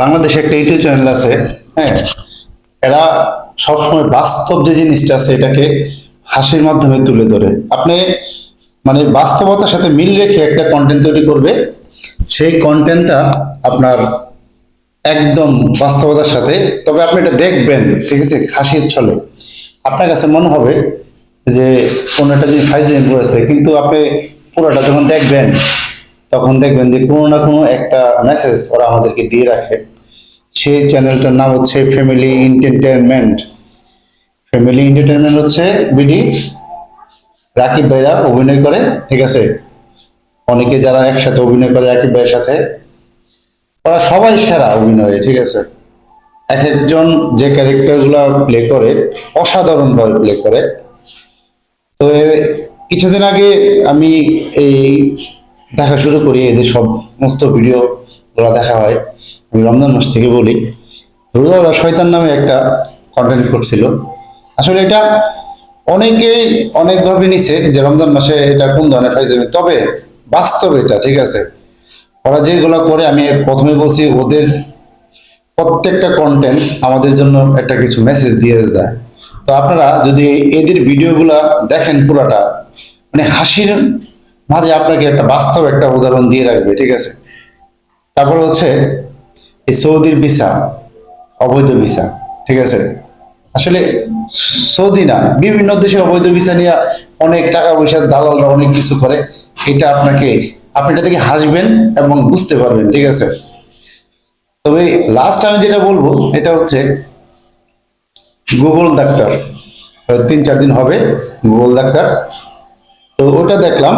বাংলাদেশে একটা YouTube channel আছে হ্যাঁ? এরা সবসময় বাস্তব যে জিনিসটা আছে, এটাকে হাসির মাধ্যমে তুলে ধরে। আপনি মানে বাস্তবতার সাথে মিল রেখে একটা কন্টেন্ট তৈরি করবে, সেই কন্টেন্টটা আপনার একদম বাস্তবতার সাথে, তবে আপনি এটা দেখবেন, ঠিক আছে? হাসির ছলে। আপনার কাছে মনে হবে যে, কোনো একটা জিনিস ফাইজিং করেছে, কিন্তু আপনি পুরোটা যখন দেখবেন তখন দেখবেন যে কোনো না কোনো একটা মেসেজ ওরা আমাদেরকে দিয়ে রাখে। সেই চ্যানেলটার নাম হচ্ছে ফ্যামিলি এন্টারটেনমেন্ট ফ্যামিলি এন্টারটেনমেন্ট হচ্ছে বিডি। রাকিব ভাইরা অভিনয় করে, ঠিক আছে? অনেকে যারা একসাথে অভিনয় করে রাকিব ভাইয়ের সাথে, ওরা সবাই সেরা অভিনয়ে, ঠিক আছে? এক একজন যে ক্যারেক্টারগুলো প্লে করে অসাধারণ ভাবে প্লে করে। তো কিছুদিন আগে আমি এই দেখা শুরু করি এদের সমস্ত ভিডিও গুলো দেখা হয়। আমি রমজান মাস থেকে বলি রোজা শয়তান নামে একটা কন্টেন্ট করছিল। আসলে এটা অনেকেই অনেকভাবে নিছে যে রমজান মাসে এটা কোন ধরনের ফাইজামি তবে বাস্তব এটা, ঠিক আছে? ওরা যেগুলো করে, আমি প্রথমে বলছি, ওদের প্রত্যেকটা কন্টেন্ট আমাদের জন্য একটা কিছু মেসেজ দিয়ে দেয়। তো আপনারা যদি এদের ভিডিওগুলা দেখেন পুরাটা মানে হাসির মাঝে আপনাকে একটা বাস্তব একটা উদাহরণ দিয়ে রাখবে, ঠিক আছে? তারপর হচ্ছে এই সৌদির ভিসা, অবৈধ ভিসা, ঠিক আছে? আসলে সৌদি না, বিভিন্ন দেশে অবৈধ ভিসা নিয়ে অনেক টাকা পয়সা দালালরা অনেক কিছু করে, এটা আপনাকে, আপনি এটা থেকে হাসবেন এবং বুঝতে পারবেন, ঠিক আছে? তবে লাস্ট আমি যেটা বলব, এটা হচ্ছে গুগল ডাক্তার। তিন চার দিন হবে গুগল ডাক্তার। তো ওটা দেখলাম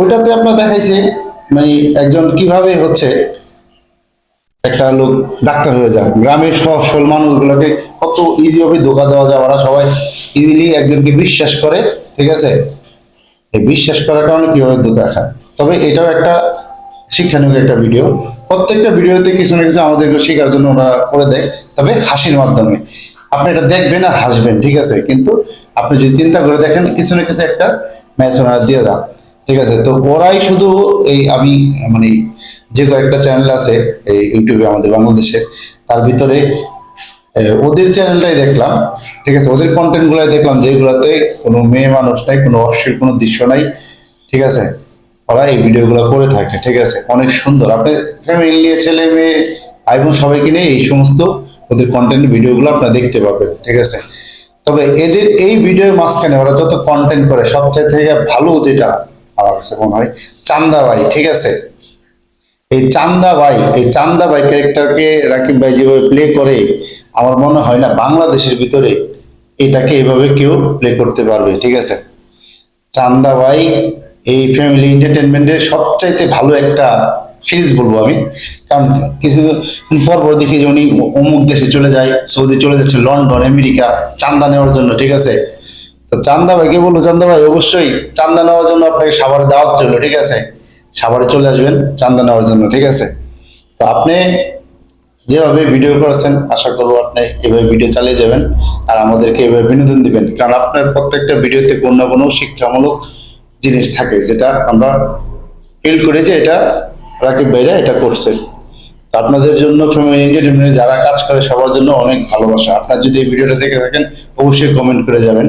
ওইটাতে আপনার দেখাইছে মানে একজন কীভাবে হচ্ছে একটা লোক ডাক্তার হয়ে যায়। গ্রামের সরল মানুষগুলোকে কত ইজি ভাবে ধোকা দেওয়া যায়, ওরা সবাই ইজিলি একজনকে বিশ্বাস করে, ঠিক আছে? বিশ্বাস করাটা অনেক কীভাবে ধোকা খায় তবে এটাও একটা শিক্ষামূলক একটা ভিডিও প্রত্যেকটা ভিডিওতে কিছু না কিছু আমাদেরকে শেখার জন্য ওরা করে দেয়, তবে হাসির মাধ্যমে। আপনি এটা দেখবেন আর হাসবেন, ঠিক আছে? কিন্তু আপনি যদি চিন্তা করে দেখেন, কিছু না কিছু একটা ম্যাচ ওনারা দিয়ে যান। ঠিক আছে, তো ওরাই শুধু এই আমি মানে যে কয়েকটা চ্যানেল আছে, এই ইউটিউবে আমাদের বাংলাদেশে, তার ভিতরে ওদের চ্যানেলটাই দেখলাম, ঠিক আছে, ওদের কন্টেন্ট গুলাই দেখলাম, যেগুলোতে কোনো মেয়ে মানুষ নাই, কোনো অশ্লীল কোনো দৃশ্য নাই, ঠিক আছে, ওরা এই ভিডিওগুলো করে থাকে, ঠিক আছে, অনেক সুন্দর। আপনি ফ্যামিলি নিয়ে, ছেলে মেয়ে ভাই বোন সবাইকে নিয়ে এই সমস্ত ওদের কন্টেন্ট ভিডিওগুলো আপনারা দেখতে পাবেন, ঠিক আছে, তবে এদের এই ভিডিওর মাঝখানে ওরা যত কন্টেন্ট করে সবচেয়ে থেকে ভালো যেটা আমার কাছে মনে হয় চান্দা ভাই ঠিক আছে? এই চান্দা ভাই এই চান্দা ভাই ক্যারেক্টারকে রাকিব ভাই যেভাবে প্লে করে, আমার মনে হয় না বাংলাদেশের ভিতরে এটাকে এভাবে কেউ প্লে করতে পারবে, ঠিক আছে? চান্দা ভাই এই ফ্যামিলি এন্টারটেনমেন্টের সবচাইতে ভালো একটা সিরিজ বলব আমি। কারণ কিছু পর পর দেখি যে উনি অমুক দেশে চলে যায়, সৌদি চলে যাচ্ছে, লন্ডন, আমেরিকা, চান্দা নেওয়ার জন্য, ঠিক আছে? তো চান্দা ভাইকে বলব চান্দা ভাই অবশ্যই চান্দা নেওয়ার জন্য আপনাকে সাভারে দাওয়াত ছিল ঠিক আছে? সাভারে চলে আসবেন, চান্দা নেওয়ার জন্য, ঠিক আছে? তো আপনি যেভাবে ভিডিও করেছেন, আশা করব আপনি এভাবে ভিডিও চালিয়ে যাবেন আর আমাদেরকে এভাবে বিনোদন দিবেন। কারণ আপনার প্রত্যেকটা ভিডিওতে কোনো না কোনো শিক্ষামূলক জিনিস থাকে, যেটা আমরা ফিল করি যে এটা রাকিব ভাইরা এটা করছে। আপনাদের জন্য ফ্যামিলি যারা কাজ করে, সবার জন্য অনেক ভালোবাসা। আপনার যদি এই ভিডিওটা দেখে থাকেন, অবশ্যই কমেন্ট করে যাবেন।